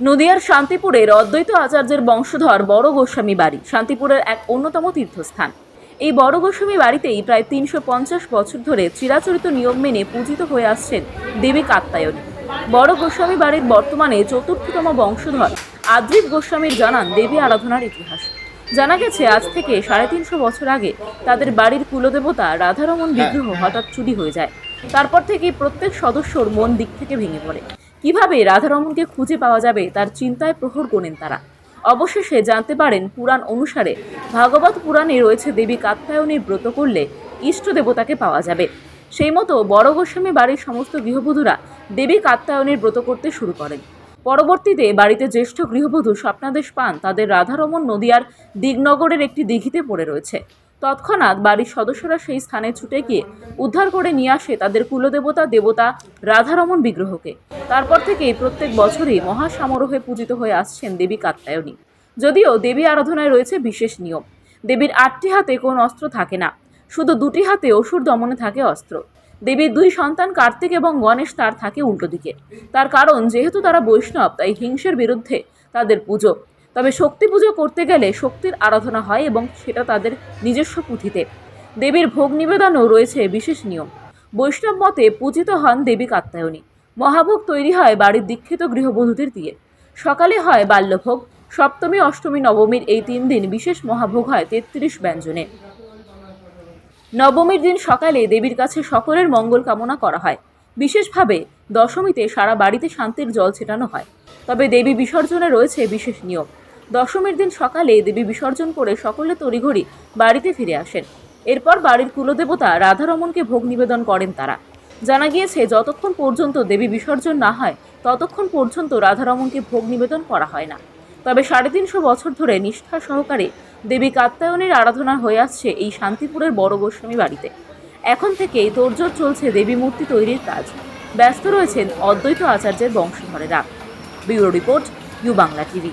নদিয়ার শান্তিপুরের অদ্বৈত আচার্যের বংশধর বড় গোস্বামী বাড়ি শান্তিপুরের এক অন্যতম তীর্থস্থান। এই বড় গোস্বামী বাড়িতেই প্রায় তিনশো পঞ্চাশ বছর ধরে চিরাচরিত নিয়ম মেনে পূজিত হয়ে আসছেন দেবী কাত্তায়নী। বড় গোস্বামী বাড়ির বর্তমানে চতুর্থতম বংশধর আদ্রিব গোস্বামীর জানান দেবী আরাধনার ইতিহাস। জানা গেছে আজ থেকে সাড়ে তিনশো বছর আগে তাদের বাড়ির কুলদেবতা রাধারমন বিগ্রহ হঠাৎ চুরি হয়ে যায়। তারপর থেকেই প্রত্যেক সদস্যর মন দিক থেকে ভেঙে পড়ে। কীভাবে রাধারমনকে খুঁজে পাওয়া যাবে তার চিন্তায় প্রহর গোনেন তারা। অবশেষে জানতে পারেন পুরাণ অনুসারে ভাগবত পুরাণে রয়েছে দেবী কাত্যায়নীর ব্রত করলে ইষ্ট দেবতাকে পাওয়া যাবে। সেই মতো বড় গোস্বামী বাড়ির সমস্ত গৃহবধূরা দেবী কাত্যায়নীর ব্রত করতে শুরু করেন। পরবর্তীতে বাড়িতে জ্যেষ্ঠ গৃহবধূ স্বপ্নাদেশ পান, তাদের রাধারমন নদিয়ার দিগনগরের একটি দিঘিতে পড়ে রয়েছে। তৎক্ষণাৎ বাড়ির সদস্যরা সেই স্থানে ছুটে গিয়ে উদ্ধার করে নিয়ে আসে তাদের কুলদেবতা, দেবতা রাধারমন বিগ্রহকে। তারপর থেকেই প্রত্যেক বছরই মহাসমারোহে পূজিত হয়ে আসছেন দেবী কাত্যায়নী। যদিও দেবী আরাধনায় রয়েছে বিশেষ নিয়ম। দেবীর আটটি হাতে কোনো অস্ত্র থাকে না। শুধু দুটি হাতে অসুর দমনে থাকে অস্ত্র। দেবীর দুই সন্তান কার্তিক এবং গণেশ তার থাকে উল্টো দিকে তার কারণ, যেহেতু তারা বৈষ্ণব, তাই হিংসের বিরুদ্ধে তাদের পুজো তবে শক্তি পুজো করতে গেলে শক্তির আরাধনা হয় এবং সেটা তাদের নিজস্ব পুঁথিতে। দেবীর ভোগ নিবেদনও রয়েছে বিশেষ নিয়ম। বৈষ্ণব মতে পূজিত হন দেবী কাত্যায়নী। মহাভোগ তৈরি হয় বাড়ির দীক্ষিত গৃহবধূদের দিয়ে। সকালে হয় বাল্যভোগ, সপ্তমী, অষ্টমী, নবমীর এই তিন দিন বিশেষ মহাভোগ হয় তেত্রিশ ব্যঞ্জনে। নবমীর দিন সকালে দেবীর কাছে সকলের মঙ্গল কামনা করা হয়। বিশেষভাবে দশমীতে সারা বাড়িতে শান্তির জল ছেটানো হয়। তবে দেবী বিসর্জনে রয়েছে বিশেষ নিয়ম। দশমীর দিন সকালে দেবী বিসর্জন করে সকলে তড়িঘড়ি বাড়িতে ফিরে আসেন। এরপর বাড়ির কুলদেবতা রাধারমনকে ভোগ নিবেদন করেন তারা। জানা গিয়েছে, যতক্ষণ পর্যন্ত দেবী বিসর্জন না হয়, ততক্ষণ পর্যন্ত রাধারমনকে ভোগ নিবেদন করা হয় না। তবে সাড়ে তিনশো বছর ধরে নিষ্ঠা সহকারে দেবী কাত্যায়নের আরাধনা হয়ে আসছে এই শান্তিপুরের বড় গোস্বামী বাড়িতে। এখন থেকেই তোড়জোড় চলছে দেবী মূর্তি তৈরির কাজ। ব্যস্ত রয়েছেন অদ্বৈত আচার্যের বংশধরেরা। Bureau report, U Bangla TV.